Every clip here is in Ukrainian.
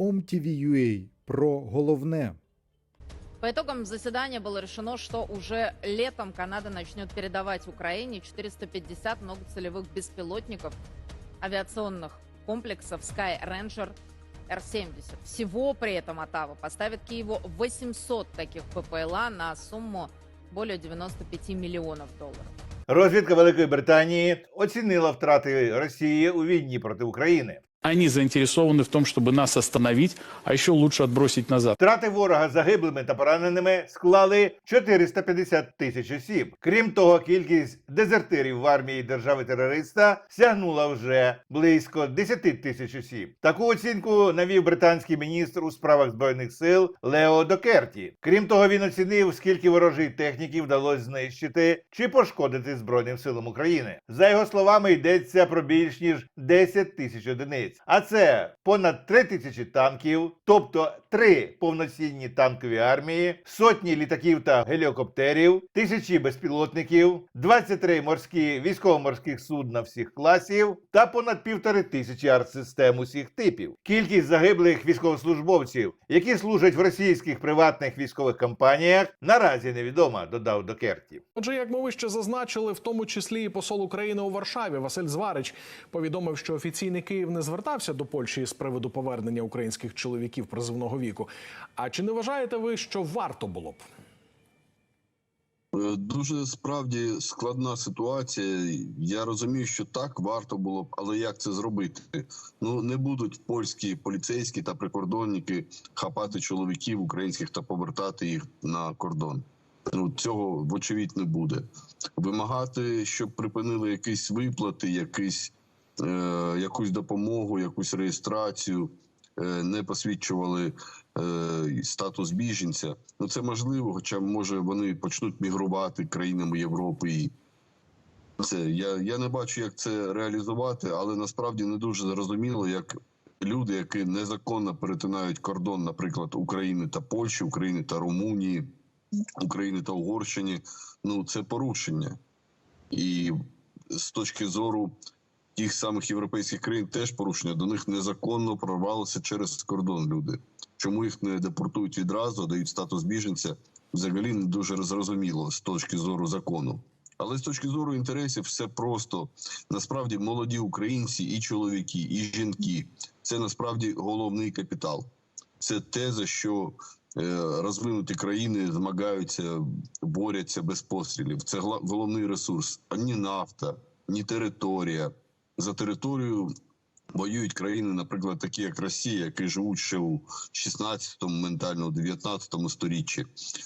OMTV.ua про головне. По итогам заседания было решено, что уже летом Канада начнет передавать Украине 450 многоцелевых беспилотников авиационных комплексов Sky Ranger Р-70. Всего при этом Оттава поставит Киеву 800 таких ППЛА на сумму более 95 миллионов долларов. Розвідка Великої Британії оцінила втрати Росії у війні проти України. Они заинтересованы в том, чтобы нас остановить, а еще лучше отбросить назад. Втрати ворога загиблими та пораненими склали 450 тисяч осіб. Крім того, кількість дезертирів в армії держави-терориста сягнула вже близько 10 тисяч осіб. Таку оцінку навів британський міністр у справах збройних сил Лео Докерті. Крім того, він оцінив, скільки ворожої техніки вдалося знищити чи пошкодити збройним силам України. За його словами, йдеться про більш ніж 10 тисяч одиниць. А це понад 3 тисячі танків, тобто три повноцінні танкові армії, сотні літаків та гелікоптерів, тисячі безпілотників, 23 морські військово-морських судна всіх класів та понад півтори тисячі артсистем усіх типів. Кількість загиблих військовослужбовців, які служать в російських приватних військових компаніях, наразі невідома, додав Докерті. Отже, як ми вище зазначили, в тому числі і посол України у Варшаві Василь Зварич повідомив, що офіційний Київ не звертався до Польщі з приводу повернення українських чоловіків призовного віку. А чи не вважаєте ви, що варто було б? Е, Дуже справді складна ситуація. Я розумію, що так варто було б, але як це зробити? Ну не будуть польські поліцейські та прикордонники хапати чоловіків українських та повертати їх на кордон. Ну цього вочевидь не буде. Вимагати, щоб припинили якісь виплати, якісь, якусь допомогу, якусь реєстрацію, е, не посвідчували е, статус біженця. Ну це можливо, хоча може вони почнуть мігрувати країнами Європи. І це я, я не бачу, як це реалізувати, але насправді не дуже зрозуміло, як люди, які незаконно перетинають кордон, наприклад, України та Польщі, України та Румунії, України та Угорщини. Ну це порушення. І з точки зору тих самих європейських країн теж порушення. До них незаконно прорвалися через кордон люди. Чому їх не депортують відразу, дають статус біженця, взагалі не дуже зрозуміло з точки зору закону. Але з точки зору інтересів, все просто насправді молоді українці, і чоловіки, і жінки це насправді головний капітал. Це те, за що е, розвинуті країни змагаються, борються без пострілів. Це головний ресурс. А ні нафта, ні територія. За територію воюють країни, наприклад, такі як Росія, які живуть ще у 16-му, ментально у 19-му сторіччі.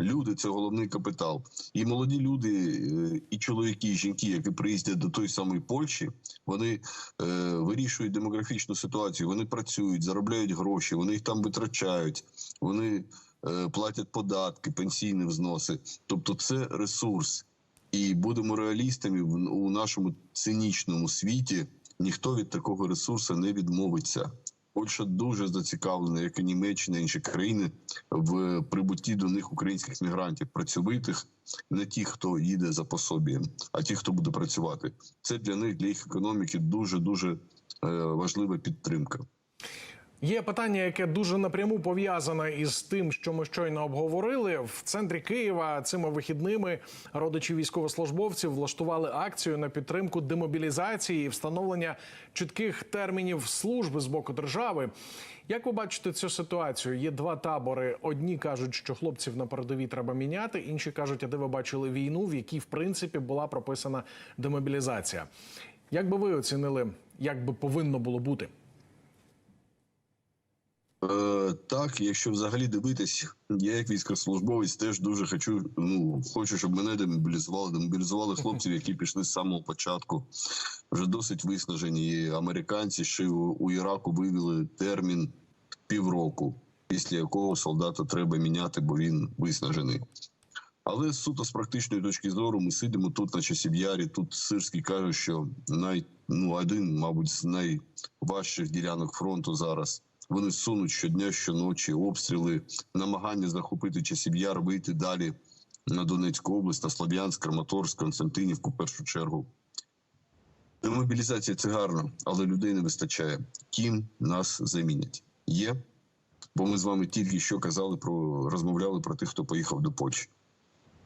Люди це головний капітал. І молоді люди, е, і чоловіки, і жінки, які приїздять до тої самої Польщі, вони е, вирішують демографічну ситуацію. Вони працюють, заробляють гроші, вони їх там витрачають, вони е, платять податки, пенсійні взноси. Тобто, це ресурс. І будемо реалістами в у нашому цинічному світі. Ніхто від такого ресурсу не відмовиться. Польща дуже зацікавлена, як і Німеччина, інші країни в прибутті до них українських мігрантів, працьовитих, не ті, хто їде за пособієм, а ті, хто буде працювати. Це для них, для їх економіки, дуже дуже важлива підтримка. Є питання, яке дуже напряму пов'язане із тим, що ми щойно обговорили. В центрі Києва цими вихідними родичі військовослужбовців влаштували акцію на підтримку демобілізації і встановлення чітких термінів служби з боку держави. Як ви бачите цю ситуацію? Є два табори. Одні кажуть, що хлопців на передовій треба міняти, інші кажуть, а де ви бачили війну, в якій в принципі була прописана демобілізація. Як би ви оцінили, як би повинно було бути? Е, так, якщо взагалі дивитись, я як військовослужбовець теж дуже хочу. Ну хочу, щоб мене демобілізували. Демобілізували хлопців, які пішли з самого початку. Вже досить виснажені. І американці ще у, у Іраку вивели термін півроку, після якого солдата треба міняти, бо він виснажений. Але суто з практичної точки зору, ми сидимо тут, на часів ярі. Тут Сирський каже, що най, ну, один, мабуть, з найважчих ділянок фронту зараз. Вони сунуть щодня, щоночі, обстріли, намагання захопити часів яр, вийти далі на Донецьку область, на Слов'янськ, Краматорськ, Константинівку в першу чергу. Демобілізація це гарно, але людей не вистачає. Ким нас замінять? Є Бо ми з вами тільки що казали про розмовляли про тих, хто поїхав до Польщі.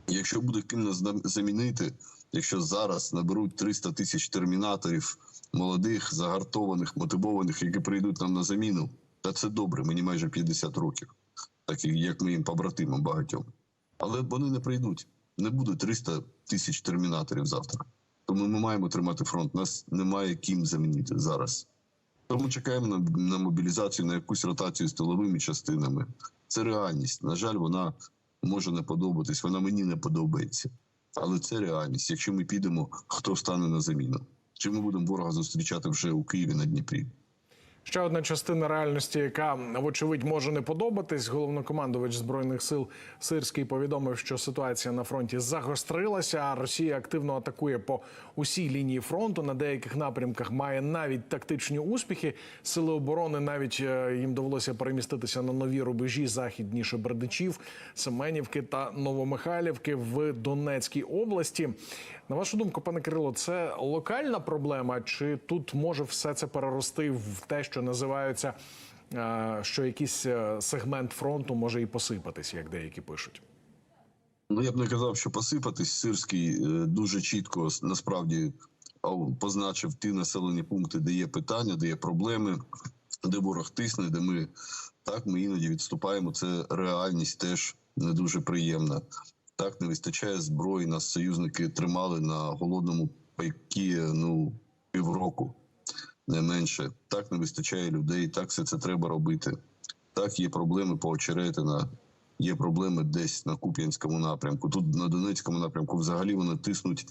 Якщо буде ким нас замінити, якщо зараз наберуть 300 тисяч термінаторів молодих, загартованих, мотивованих, які прийдуть нам на заміну, та це добре, мені майже 50 років, так як моїм побратимам багатьом. Але вони не прийдуть. Не буде 300 тисяч термінаторів завтра. Тому ми маємо тримати фронт. Нас немає ким замінити зараз. Тому чекаємо на, на мобілізацію, на якусь ротацію з тиловими частинами. Це реальність. На жаль, вона може не подобатись, вона мені не подобається. Але це реальність. Якщо ми підемо, хто стане на заміну? Чи ми будемо ворога зустрічати вже у Києві на Дніпрі? Ще одна частина реальності, яка вочевидь може не подобатись. Головнокомандувач збройних сил Сирський повідомив, що ситуація на фронті загострилася. Росія активно атакує по усій лінії фронту. На деяких напрямках має навіть тактичні успіхи. Сили оборони навіть е, їм довелося переміститися на нові рубежі західніше Бердичів, Семенівки та Новомихайлівки в Донецькій області. На вашу думку, пане Кирило, це локальна проблема, чи тут може все це перерости в те, що називається, е, що якийсь е, сегмент фронту може і посипатись, як деякі пишуть? Ну я б не казав, що посипатись. Сирський е, дуже чітко насправді позначив ті населені пункти, де є питання, де є проблеми, де ворог тисне, де ми так ми іноді відступаємо. Це реальність теж не дуже приємна. Так не вистачає зброї. Нас союзники тримали на голодному пайкі ну півроку, не менше. Так не вистачає людей. Так все це треба робити. Так є проблеми по Очеретина, є проблеми десь на Куп'янському напрямку. Тут на Донецькому напрямку взагалі вони тиснуть.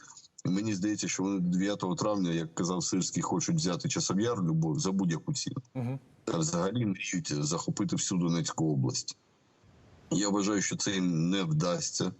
Мені здається, що вони 9 травня, як казав Сирський, хочуть взяти часов'яр любов за будь-яку ціну. Угу. Взагалі мріють захопити всю Донецьку область. Я вважаю, що це їм не вдасться.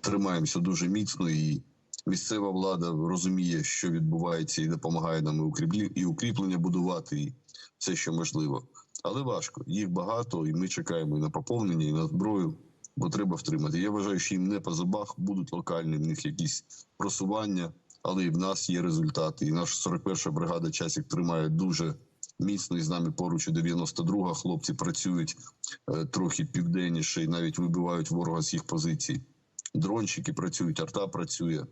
Тримаємося дуже міцно, і місцева влада розуміє, що відбувається, і допомагає нам і укріплі- і укріплення будувати, і все, що можливо. Але важко. Їх багато, і ми чекаємо і на поповнення, і на зброю, бо треба втримати. Я вважаю, що їм не по зубах будуть локальні в них якісь просування, але і в нас є результати. І наша 41-ша бригада часик тримає дуже міцно і з нами поруч і 92-га. Хлопці працюють е, трохи південніше і навіть вибивають ворога з їх позицій. Дрончики працюють, арта працює.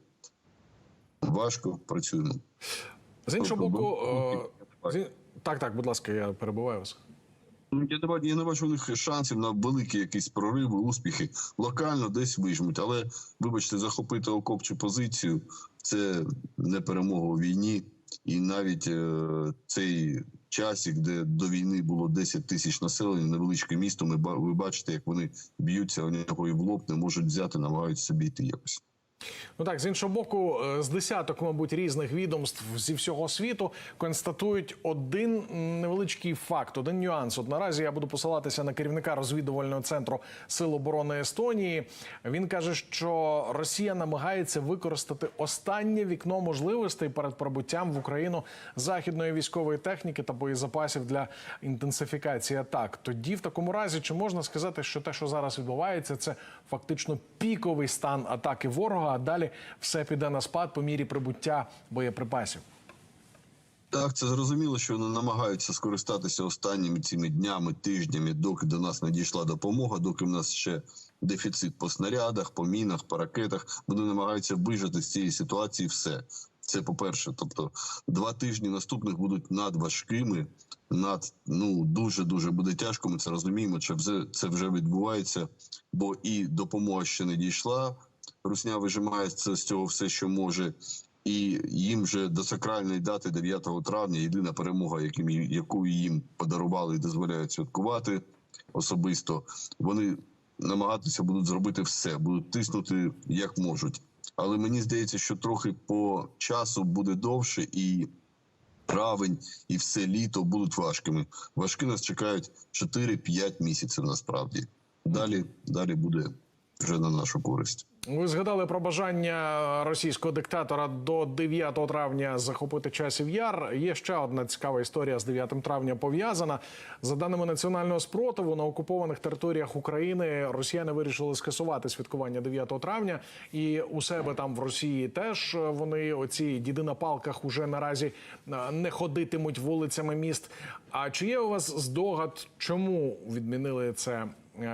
Важко працюємо. З іншого боку, Тобто, е, з ін- так, так, будь ласка, я перебуваю вас. Ну, Я не бачу, я не бачу у них шансів на великі якісь прориви, успіхи. Локально десь вижмуть, але вибачте, захопити окоп чи позицію це не перемога у війні. І навіть е, цей часик, де до війни було 10 тисяч населення, невеличке місто. Ми ви бачите, як вони б'ються у нього і в лоб, не можуть взяти, намагаються бійти якось. Ну так, з іншого боку, е, з десяток, мабуть, різних відомств зі всього світу констатують один невеличкий факт, один нюанс. От наразі я буду посилатися на керівника розвідувального центру Сил оборони Естонії. Він каже, що Росія намагається використати останнє вікно можливостей перед прибуттям в Україну західної військової техніки та боєзапасів для інтенсифікації атак. Тоді, в такому разі, чи можна сказати, що те, що зараз відбувається, це фактично піковий стан атаки ворога, а далі все піде на спад по мірі прибуття боєприпасів. Так, це зрозуміло, що вони намагаються скористатися останніми цими днями, тижнями, доки до нас не дійшла допомога, доки в нас ще дефіцит по снарядах, по мінах, по ракетах. Вони намагаються вижити з цієї ситуації все. Це по-перше. Тобто, два тижні наступних будуть надважкими, над ну дуже дуже буде тяжко. Ми це розуміємо. Чи вже це вже відбувається, бо і допомога ще не дійшла. Русня вижимає з цього все, що може. І їм вже до сакральної дати 9 травня єдина перемога, яким, яку їм подарували і дозволяють святкувати особисто. Вони намагатися будуть зробити все, будуть тиснути як можуть. Але мені здається, що трохи по часу буде довше, і травень, і все літо будуть важкими. Важкі нас чекають 4-5 місяців насправді. Далі, далі буде вже на нашу користь. Ви згадали про бажання російського диктатора до 9 травня захопити часів яр. Є ще одна цікава історія з 9 травня пов'язана. За даними національного спротиву, на окупованих територіях України росіяни вирішили скасувати святкування 9 травня, і у себе там в Росії теж вони оці діди на палках уже наразі е, не ходитимуть вулицями міст. А чи є у вас здогад, чому відмінили це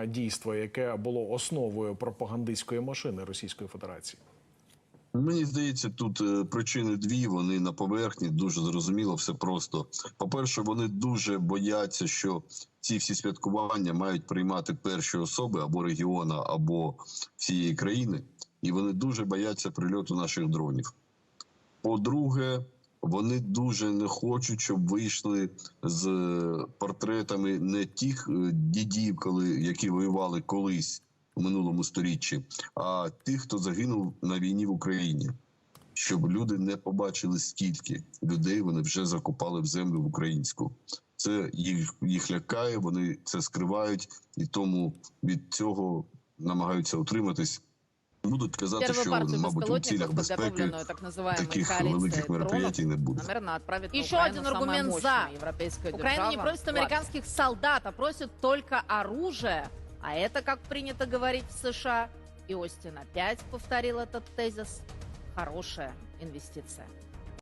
дійство, яке було основою пропагандистської машини Російської Федерації? Мені здається, тут е, причини дві. Вони на поверхні дуже зрозуміло, все просто. По-перше, вони дуже бояться, що ці всі святкування мають приймати перші особи або регіона, або всієї країни, і вони дуже бояться прильоту наших дронів. По-друге, вони дуже не хочуть, щоб вийшли з е, портретами не тих е, дідів, коли які воювали колись у минулому сторіччі, а тих, хто загинув на війні в Україні, щоб люди не побачили, скільки людей вони вже закопали в землю в українську. Це їх, їх лякає, вони це скривають, і тому від цього намагаються утриматись. Будуть казати, що мабуть у цілях безпеки таких великих мероприятий не буде. Еще один аргумент за. Украина не просит американских солдат, а просит только оружие. А это, как принято говорить в США, и Остин опять повторил этот тезис, хорошая инвестиция.